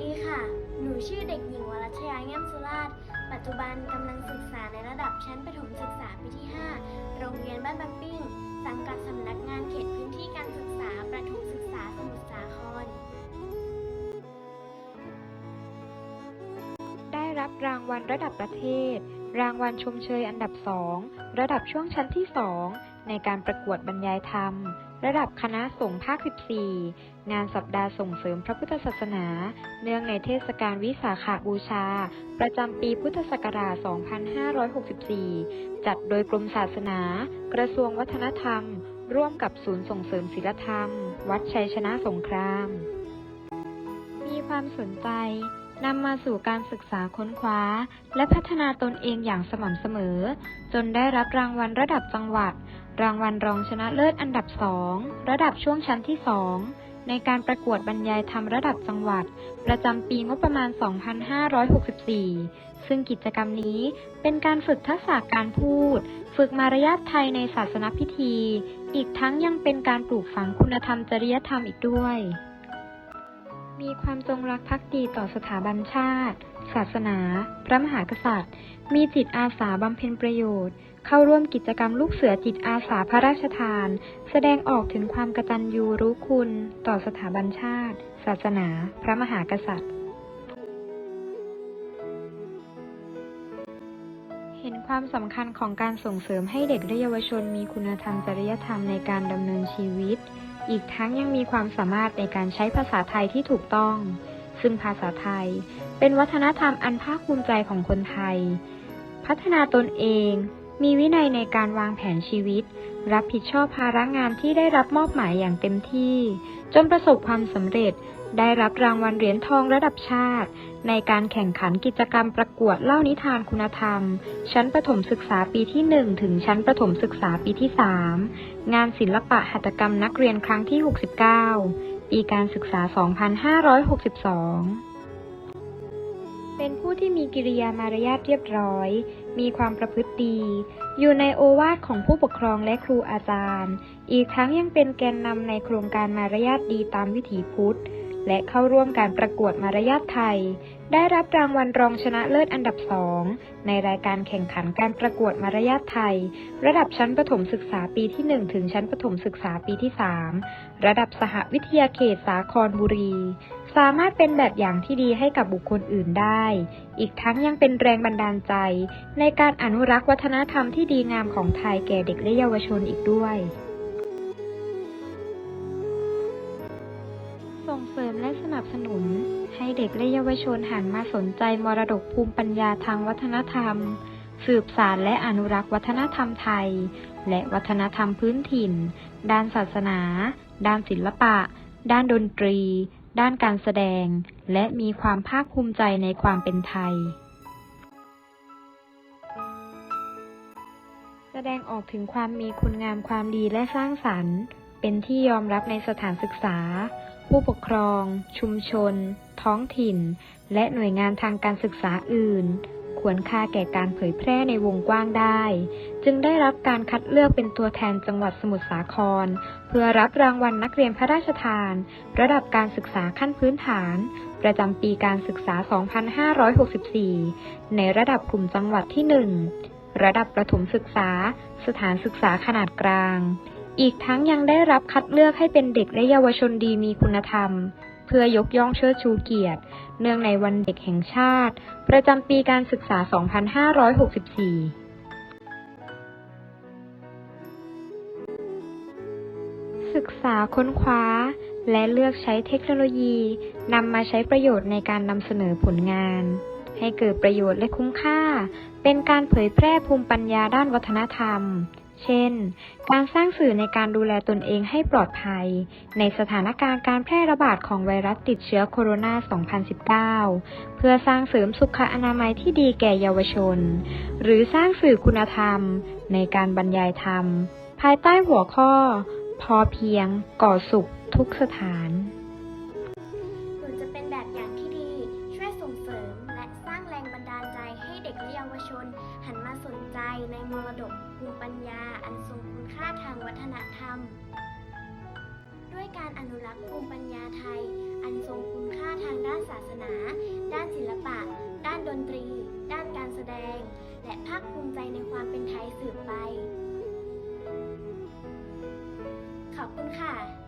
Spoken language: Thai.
ดีค่ะ หนูชื่อเด็กหญิงวรัชยาแง้มสุราช ปัจจุบันกำลังศึกษาในระดับชั้นประถมศึกษาปีที่ 5 โรงเรียนบ้านบางปิ้ง สังกัดสำนักงานเขตพื้นที่การศึกษาประถมศึกษาสมุทรสาคร ได้รับรางวัลระดับประเทศ รางวัลชมเชยอันดับสองระดับช่วงชั้นที่สองในการประกวดบรรยายธรรม ระดับคณะสงฆ์ภาค 14 งานสัปดาห์ส่งเสริมพระพุทธศาสนา เนื่องในเทศกาลวิสาขบูชา ประจำปีพุทธศักราช 2564 จัดโดยกรมศาสนา กระทรวงวัฒนธรรม ร่วมกับศูนย์ส่งเสริมศิลธรรม วัดชัยชนะสงคราม มีความสนใจ นำมาสู่การศึกษาค้นคว้า และพัฒนาตนเองอย่างสม่ำเสมอ จนได้รับรางวัลระดับจังหวัด รางวัลรองชนะเลิศอันดับสองระดับช่วงชั้นที่สองในการประกวดบรรยายธรรมระดับจังหวัด ประจำปีงบประมาณ 2564 ซึ่งกิจกรรมนี้เป็นการฝึกทักษะการพูด ฝึกมารยาทไทยในศาสนพิธี อีกทั้งยังเป็นการปลูกฝังคุณธรรมจริยธรรมอีกด้วย มีความจงรักภักดีต่อสถาบันชาติ ศาสนา พระมหากษัตริย์ มีจิตอาสาบำเพ็ญประโยชน์ เข้าร่วมกิจกรรมลูกเสือจิตอาสาพระราชทาน แสดงออกถึงความกตัญญูรู้คุณ ต่อสถาบันชาติ ศาสนา พระมหากษัตริย์ เห็นความสำคัญของการส่งเสริมให้เด็กและเยาวชนมีคุณธรรมจริยธรรมในการดำเนินชีวิต อีกทั้งยังมีความสามารถในการใช้ภาษาไทยที่ถูกต้อง ซึ่งภาษาไทยเป็นวัฒนธรรมอันภาคภูมิใจของคนไทย พัฒนาตนเอง มีวินัยในการวางแผนชีวิต รับผิดชอบภาระงานที่ได้รับมอบหมายอย่างเต็มที่ จนประสบความสำเร็จ ได้รับรางวัลเหรียญทองระดับชาติ ในการแข่งขันกิจกรรมประกวดเล่านิทานคุณธรรม ชั้นประถมศึกษาปีที่ 1 ถึงชั้นประถมศึกษาปีที่ 3 งานศิลปะหัตถกรรมนักเรียนครั้งที่ 69 ปีการศึกษา 2562 เป็นผู้ที่มีกิริยามารยาทเรียบร้อย มีความประพฤติดี อยู่ในโอวาทของผู้ปกครองและครูอาจารย์ อีกทั้งยังเป็นแกนนำในโครงการมารยาทดีตามวิถีพุทธ และเข้าร่วมการประกวดมารยาทไทย ได้รับรางวัลรองชนะเลิศอันดับสองในรายการแข่งขันการประกวดมารยาทไทย ระดับชั้นประถมศึกษาปีที่ 1 ถึงชั้นประถมศึกษาปีที่ 3 ระดับสหวิทยาเขตสาครบุรี สามารถเป็นแบบอย่างที่ดีให้กับบุคคลอื่นได้ อีกทั้งยังเป็นแรงบันดาลใจ ในการอนุรักษ์วัฒนธรรมที่ดีงามของไทยแก่เด็กและเยาวชนอีกด้วย บสนุน ให้เด็กและเยาวชนหันมาสนใจมรดกภูมิปัญญาทางวัฒนธรรม สืบสานและอนุรักษ์วัฒนธรรมไทย และวัฒนธรรมพื้นถิ่น ด้านศาสนา ด้านศิลปะ ด้านดนตรี ด้านการแสดง และมีความภาคภูมิใจในความเป็นไทยแสดงออกถึงความมีคุณงามความดีและสร้างสรรค์ เป็นที่ยอมรับในสถานศึกษา ผู้ปกครอง ชุมชน ท้องถิ่น และหน่วยงานทางการศึกษาอื่น ควรค่าแก่การเผยแพร่ในวงกว้างได้ จึงได้รับการคัดเลือกเป็นตัวแทนจังหวัดสมุทรสาคร เพื่อรับรางวัลนักเรียนพระราชทาน ระดับการศึกษาขั้นพื้นฐาน ประจำปีการศึกษา 2564 ในระดับกลุ่มจังหวัดที่ 1 ระดับประถมศึกษา สถานศึกษาขนาดกลาง อีกทั้งยังได้รับคัดเลือกให้เป็นเด็กและเยาวชนดีมีคุณธรรม เพื่อยกย่องเชิดชูเกียรติ เนื่องในวันเด็กแห่งชาติ ประจำปีการศึกษา 2564ศึกษาค้นคว้า และเลือกใช้เทคโนโลยีนำมาใช้ประโยชน์ในการนำเสนอผลงาน ให้เกิดประโยชน์และคุ้มค่า เป็นการเผยแพร่ภูมิปัญญาด้านวัฒนธรรม เช่น การสร้างสื่อในการดูแลตนเองให้ปลอดภัย ในสถานการณ์การแพร่ระบาดของไวรัสติดเชื้อโคโรนา 2019 เพื่อสร้างเสริมสุขอนามัยที่ดีแก่เยาวชน หรือสร้างสื่อคุณธรรม ในการบรรยายธรรม ภายใต้หัวข้อ พอเพียง ก่อสุขทุกสถานหนูจะเป็นแบบอย่างที่ดีช่วยส่งเสริมและสร้างแรงบันดาล กและเยาวชน หันมาสนใจในมรดกภูมิปัญญาอันทรงคุณค่าทางวัฒนธรรม ด้วยการอนุรักษ์ภูมิปัญญาไทย อันทรงคุณค่าทางด้านศาสนา ด้านศิลปะ ด้านดนตรี ด้านการแสดง และภาคภูมิใจในความเป็นไทยสืบไป ขอบคุณค่ะ